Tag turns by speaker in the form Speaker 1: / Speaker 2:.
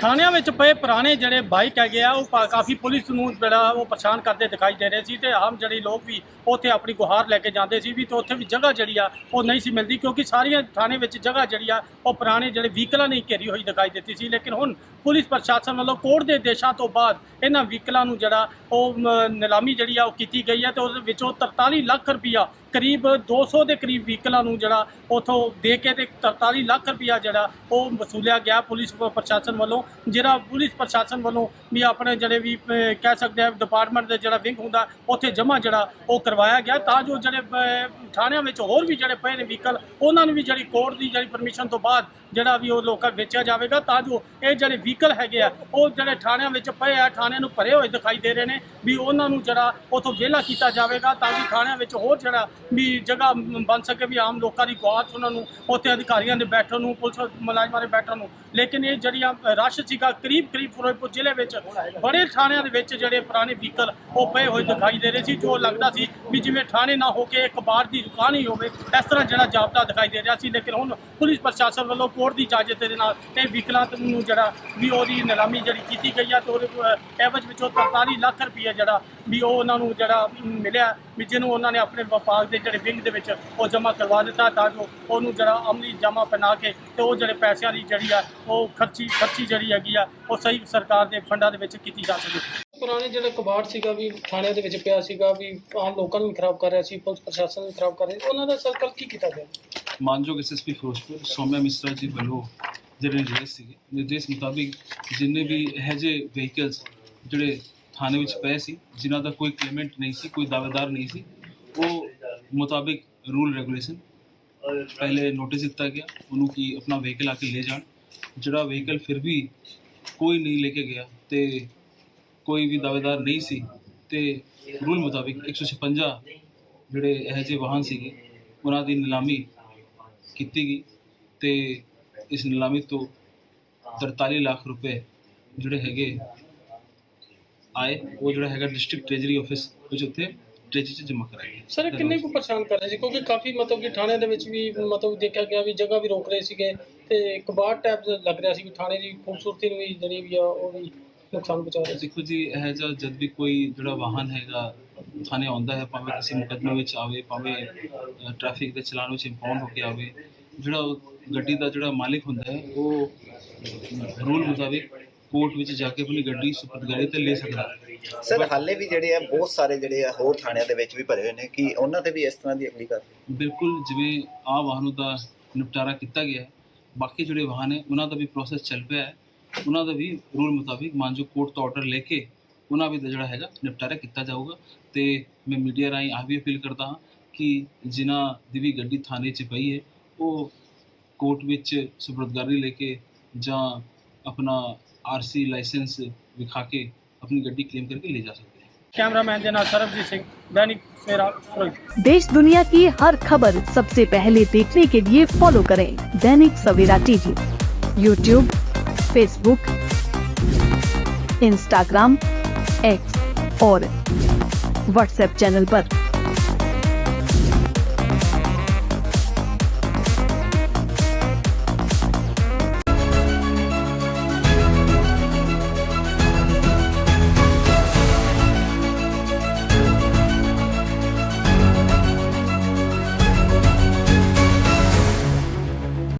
Speaker 1: ਥਾਣਿਆਂ ਵਿੱਚ ਪਏ ਪੁਰਾਣੇ ਜਿਹੜੇ ਬਾਈਕ ਹੈਗੇ ਆ ਉਹ ਪਾ- ਕਾਫੀ ਪੁਲਿਸ ਨੂੰ ਜਿਹੜਾ ਉਹ ਪਰੇਸ਼ਾਨ ਕਰਦੇ ਦਿਖਾਈ ਦੇ ਰਹੇ ਸੀ ਤੇ ਆਮ ਜਿਹੜੇ ਲੋਕ ਵੀ ਉੱਥੇ ਆਪਣੀ ਗੁਹਾਰ ਲੈ ਕੇ ਜਾਂਦੇ ਸੀ ਵੀ ਤੇ ਉੱਥੇ ਵੀ ਜਗ੍ਹਾ ਜਿਹੜੀ ਆ ਉਹ ਨਹੀਂ ਸੀ ਮਿਲਦੀ ਕਿਉਂਕਿ ਸਾਰੀਆਂ ਥਾਣੇ ਵਿੱਚ ਜਗ੍ਹਾ ਜਿਹੜੀ ਆ ਉਹ ਪੁਰਾਣੇ ਜਿਹੜੇ ਵਹੀਕਲਾਂ ਨੇ ਘੇਰੀ ਹੋਈ ਦਿਖਾਈ ਦਿੱਤੀ ਸੀ। ਲੇਕਿਨ ਹੁਣ ਪੁਲਿਸ ਪ੍ਰਸ਼ਾਸਨ ਵੱਲੋਂ ਕੋਰਟ ਦੇ ਆਦੇਸ਼ਾਂ ਤੋਂ ਬਾਅਦ ਇਹਨਾਂ ਵਹੀਕਲਾਂ ਨੂੰ ਜਿਹੜਾ ਉਹ ਮ, ਨਿਲਾਮੀ ਜਿਹੜੀ ਆ ਉਹ ਕੀਤੀ ਗਈ ਹੈ ਤੇ ਉਹਦੇ ਵਿੱਚੋਂ 43 ਲੱਖ ਰੁਪਈਆ ਕਰੀਬ 200 ਦੇ ਕਰੀਬ ਵਹੀਕਲਾਂ ਨੂੰ ਜਿਹੜਾ ਉਥੋਂ ਦੇ ਕੇ ਤੇ 43 ਲੱਖ ਰੁਪਈਆ ਜਿਹੜਾ ਉਹ ਵਸੂਲਿਆ ਗਿਆ ਪੁਲਿਸ ਪ- ਪ੍ਰਸ਼ਾਸਨ ਵੱਲੋਂ। ਜਿਹੜਾ ਪੁਲਿਸ ਪ੍ਰਸ਼ਾਸਨ ਵੱਲੋਂ ਵੀ ਆਪਣੇ ਜਿਹੜੇ ਵੀ ਕਹਿ ਸਕਦੇ ਆ ਡਿਪਾਰਟਮੈਂਟ ਦੇ ਜਿਹੜਾ ਵਿੰਗ ਹੁੰਦਾ, ਉੱਥੇ ਜਮ੍ਹਾਂ ਜਿਹੜਾ ਉਹ ਕਰਵਾਇਆ ਗਿਆ। ਤਾਂ ਜੋ ਜਿਹੜੇ ਥਾਣਿਆਂ ਵਿੱਚ ਹੋਰ ਵੀ ਜਿਹੜੇ ਪਏ ਨੇ ਵਹੀਕਲ, ਉਹਨਾਂ ਨੂੰ ਵੀ ਜਿਹੜੀ ਕੋਰਟ ਦੀ ਜਿਹੜੀ ਪਰਮਿਸ਼ਨ ਤੋਂ ਬਾਅਦ ਜਿਹੜਾ ਵੀ ਉਹ ਲੋਕਾਂ ਵੇਚਿਆ ਜਾਵੇਗਾ। ਤਾਂ ਜੋ ਇਹ ਜਿਹੜੇ ਵਹੀਕਲ ਹੈਗੇ ਆ, ਉਹ ਜਿਹੜੇ ਥਾਣਿਆਂ ਵਿੱਚ ਪਏ ਆ, ਥਾਣਿਆਂ ਨੂੰ ਭਰੇ ਹੋਏ ਦਿਖਾਈ ਦੇ ਰਹੇ ਨੇ ਵੀ ਉਹਨਾਂ ਨੂੰ ਜਿਹੜਾ ਉਥੋਂ ਵਿਹਲਾ ਕੀਤਾ ਜਾਵੇਗਾ ਤਾਂ ਕਿ ਥਾਣਿਆਂ ਵਿੱਚ ਹੋਰ ਜਿਹੜਾ ਵੀ ਜਗ੍ਹਾ ਬਣ ਸਕੇ ਵੀ ਆਮ ਲੋਕਾਂ ਦੀ ਗੁਆਚ ਉਹਨਾਂ ਨੂੰ, ਉੱਥੇ ਅਧਿਕਾਰੀਆਂ ਦੇ ਬੈਠਣ ਨੂੰ, ਪੁਲਿਸ ਮੁਲਾਜ਼ਮਾਂ ਦੇ ਬੈਠਣ ਨੂੰ। ਲੇਕਿਨ ਇਹ ਜਿਹੜੀਆਂ ਰਾਸ਼ ਸੀਗਾ ਕਰੀਬ ਕਰੀਬ ਫਿਰੋਜ਼ਪੁਰ ਜ਼ਿਲ੍ਹੇ ਵਿੱਚ ਬੜੇ ਥਾਣਿਆਂ ਦੇ ਵਿੱਚ ਜਿਹੜੇ ਪੁਰਾਣੇ ਵਹੀਕਲ ਉਹ ਪਏ ਹੋਏ ਦਿਖਾਈ ਦੇ ਰਹੇ ਸੀ ਜੋ ਲੱਗਦਾ ਸੀ ਵੀ ਜਿਵੇਂ ਥਾਣੇ ਨਾ ਹੋ ਕੇ ਇੱਕ ਬਾਰ ਦੀ ਦੁਕਾਨ ਹੀ ਹੋਵੇ ਇਸ ਤਰ੍ਹਾਂ ਜਿਹੜਾ ਜਾਬਤਾ ਦਿਖਾਈ ਦੇ ਰਿਹਾ ਸੀ। ਲੇਕਿਨ ਹੁਣ ਪੁਲਿਸ ਪ੍ਰਸ਼ਾਸਨ ਵੱਲੋਂ ਕੋਰਟ ਦੀ ਇਜਾਜ਼ਤ ਦੇ ਨਾਲ ਇਹ ਵਹੀਕਲਾਂ ਨੂੰ ਜਿਹੜਾ ਵੀ ਉਹਦੀ ਨਿਲਾਮੀ ਜਿਹੜੀ ਕੀਤੀ ਗਈ ਆ ਤੇ ਉਹਦੇ ਅਹ, ਐਵਜ ਵਿੱਚੋਂ 43 ਲੱਖ ਰੁਪਏ ਜਿਹੜਾ ਵੀ ਉਹ ਉਹਨਾਂ ਨੂੰ ਜਿਹੜਾ ਮਿਲਿਆ ਵੀ ਜਿਹਨੂੰ ਉਹਨਾਂ ਨੇ ਆਪਣੇ ਵਿਭਾਗ ਦੇ ਜਿਹੜੇ ਵਿੰਗ ਦੇ ਵਿੱਚ ਉਹ ਜਮ੍ਹਾਂ ਕਰਵਾ ਦਿੱਤਾ ਤਾਂ ਜੋ ਉਹਨੂੰ ਜਿਹੜਾ ਅਮਲੀ ਜਮ੍ਹਾਂ ਬਣਾ ਕੇ ਤੇ ਉਹ ਜਿਹੜੇ ਪੈਸਿਆਂ ਦੀ ਜਿਹੜੀ ਆ ਉਹ ਖਰਚੀ ਖਰਚੀ ਜਿਹੜੀ ਹੈਗੀ ਆ ਉਹ ਸਹੀ ਸਰਕਾਰ ਦੇ ਫੰਡਾਂ ਦੇ ਵਿੱਚ ਕੀਤੀ ਜਾ ਸਕੇ
Speaker 2: ਪੁਰਾਣੇ ਜਿਹੜਾ ਕਬਾੜ ਸੀਗਾ ਵੀ ਥਾਣਿਆਂ ਦੇ ਵਿੱਚ ਪਿਆ ਸੀਗਾ ਵੀ ਆਮ ਲੋਕਾਂ ਨੂੰ ਖਰਾਬ ਕਰ ਰਿਹਾ ਸੀ ਪੁਲਿਸ ਪ੍ਰਸ਼ਾਸਨ ਨੂੰ ਖਰਾਬ ਕਰ ਰਿਹਾ ਸੀ ਉਹਨਾਂ ਦਾ ਸਰਕਲ ਕੀ ਕੀਤਾ ਗਿਆ?
Speaker 3: ਮਾਨਯੋਗ ਐਸਐਸਪੀ ਫਿਰੋਜ਼ਪੁਰ ਸੌਮਿਆ ਮਿਸਰਾ ਜੀ ਵੱਲੋਂ ਜਿਹੜੇ ਨਿਰਦੇਸ਼ ਸੀਗੇ ਨਿਰਦੇਸ਼ ਮੁਤਾਬਿਕ ਜਿੰਨੇ ਵੀ ਇਹੋ ਜਿਹੇ ਵਹੀਕਲਸ ਜਿਹੜੇ ਥਾਣੇ ਵਿੱਚ ਪਏ ਸੀ ਜਿਨ੍ਹਾਂ ਦਾ ਕੋਈ ਕਲੇਮੈਂਟ ਨਹੀਂ ਸੀ ਕੋਈ ਦਾਅਵੇਦਾਰ ਨਹੀਂ ਸੀ ਉਹ ਮੁਤਾਬਿਕ ਰੂਲ ਰੈਗੂਲੇਸ਼ਨ ਪਹਿਲੇ ਨੋਟਿਸ ਦਿੱਤਾ ਗਿਆ ਉਹਨੂੰ ਕਿ ਆਪਣਾ ਵਹੀਕਲ ਆ ਕੇ ਲੈ ਜਾਣ। ਜਿਹੜਾ ਵਹੀਕਲ ਫਿਰ ਵੀ ਕੋਈ ਨਹੀਂ ਲੈ ਕੇ ਗਿਆ ਤੇ ਕੋਈ ਵੀ ਦਾਅਵੇਦਾਰ ਨਹੀਂ ਸੀ ਤੇ ਰੂਲ ਮੁਤਾਬਿਕ 156 ਜਿਹੜੇ ਇਹੋ ਜਿਹੇ ਵਾਹਨ ਸੀਗੇ, ਉਹਨਾਂ ਦੀ ਨਿਲਾਮੀ ਕੀਤੀ ਗਈ ਤੇ ਇਸ ਨਿਲਾਮੀ ਤੋਂ 43 ਲੱਖ ਰੁਪਏ ਜਿਹੜੇ ਹੈਗੇ ਆਏ, ਉਹ ਜਿਹੜਾ ਹੈਗਾ ਡਿਸਟ੍ਰਿਕਟ ਟ੍ਰੇਜਰੀ ਆਫਿਸ ਵਿੱਚ ਉੱਥੇ ਟ੍ਰੇਜਰੀ 'ਚ ਜਮ੍ਹਾਂ ਗਿਆ
Speaker 2: ਸਰ ਇਹ ਕਿੰਨੇ ਕੁ ਪਰੇਸ਼ਾਨ ਕਰ ਰਹੇ ਸੀ? ਕਿਉਂਕਿ ਕਾਫੀ ਮਤਲਬ ਕਿ ਥਾਣਿਆਂ ਦੇ ਵਿੱਚ ਵੀ ਮਤਲਬ ਦੇਖਿਆ ਗਿਆ ਵੀ ਜਗ੍ਹਾ ਵੀ ਰੋਕ ਰਹੇ ਸੀਗੇ ਤੇ ਕਬਾੜ ਟੈਪ ਲੱਗ ਰਿਹਾ ਸੀ ਵੀ ਥਾਣੇ ਦੀ ਖੂਬਸੂਰਤੀ ਨੂੰ ਵੀ ਜਿਹੜੀ ਵੀ ਆ ਉਹ ਵੀ ਨੁਕਸਾਨ ਪਹੁੰਚਾ ਰਿਹਾ ਸੀ।
Speaker 3: ਦੇਖੋ ਜੀ ਇਹ ਜਿਹਾ ਜਦ ਵੀ ਕੋਈ ਜਿਹੜਾ ਵਾਹਨ ਹੈਗਾ ਥਾਣੇ ਆਉਂਦਾ ਹੈ ਭਾਵੇਂ ਕਿਸੇ ਮੁਕੱਦਮੇ ਵਿੱਚ ਆਵੇ ਭਾਵੇਂ ਟ੍ਰੈਫਿਕ ਦੇ ਚਲਾਨ ਵਿੱਚ ਇੰਪਾਊਂਡ ਹੋ ਕੇ ਆਵੇ ਜਿਹੜਾ ਗੱਡੀ ਦਾ ਜਿਹੜਾ ਮਾਲਿਕ ਹੁੰਦਾ ਹੈ ਉਹ ਰੂਲ ਮੁਤਾਬਿਕ ਕੋਰਟ ਵਿੱਚ ਜਾ ਕੇ ਆਪਣੀ ਗੱਡੀ ਸੁਪਰਦਗਾਰੀ ਤੇ ਲੈ ਸਕਦਾ।
Speaker 4: ਸਰ ਹਾਲੇ ਵੀ ਜਿਹੜੇ ਆ ਬਹੁਤ ਸਾਰੇ ਜਿਹੜੇ ਆ ਹੋਰ ਥਾਣਿਆਂ ਦੇ ਵਿੱਚ ਵੀ ਭਰੇ ਹੋਏ ਨੇ ਕਿ ਉਹਨਾਂ ਤੇ ਵੀ ਇਸ ਤਰ੍ਹਾਂ ਦੀ ਅਗਲੀ ਕਰ
Speaker 3: ਬਿਲਕੁਲ ਜਿਵੇਂ ਆ ਵਾਹਨ ਦਾ ਨਿਪਟਾਰਾ ਕੀਤਾ ਗਿਆ। ਬਾਕੀ ਜਿਹੜੇ ਵਾਹਨ ਹੈ ਉਹਨਾਂ ਦਾ ਵੀ ਪ੍ਰੋਸੈਸ ਚੱਲ ਪਿਆ ਹੈ। ਉਹਨਾਂ ਦਾ ਵੀ ਰੂਲ ਮੁਤਾਬਿਕ ਮਾਨਜੋ ਕੋਰਟ ਤੋਂ ਆਰਡਰ ਲੈ ਕੇ ਉਹਨਾਂ ਵੀ ਜਿਹੜਾ ਹੈਗਾ ਨਿਪਟਾਰਾ ਕੀਤਾ ਜਾਊਗਾ। ਤੇ ਮੈਂ ਮੀਡੀਆ ਰਾਹੀਂ ਆ ਵੀ ਅਪੀਲ ਕਰਦਾ ਹਾਂ ਕਿ ਜਿਨ੍ਹਾਂ ਦੀ ਵੀ ਗੱਡੀ ਥਾਣੇ 'ਚ ਪਈ ਹੈ ਉਹ ਕੋਰਟ ਵਿੱਚ ਸੁਪਰਦਗਾਰੀ ਲੈ ਕੇ ਜਾਂ अपना आरसी लाइसेंस दिखा के अपनी गड्डी क्लेम करके ले जा
Speaker 1: सकते हैं। कैमरा मैन जना सरबजीत सिंह दैनिक
Speaker 5: देश दुनिया की हर खबर सबसे पहले देखने के लिए फॉलो करें Dainik Savera TV. YouTube Facebook Instagram X और व्हाट्सएप चैनल पर।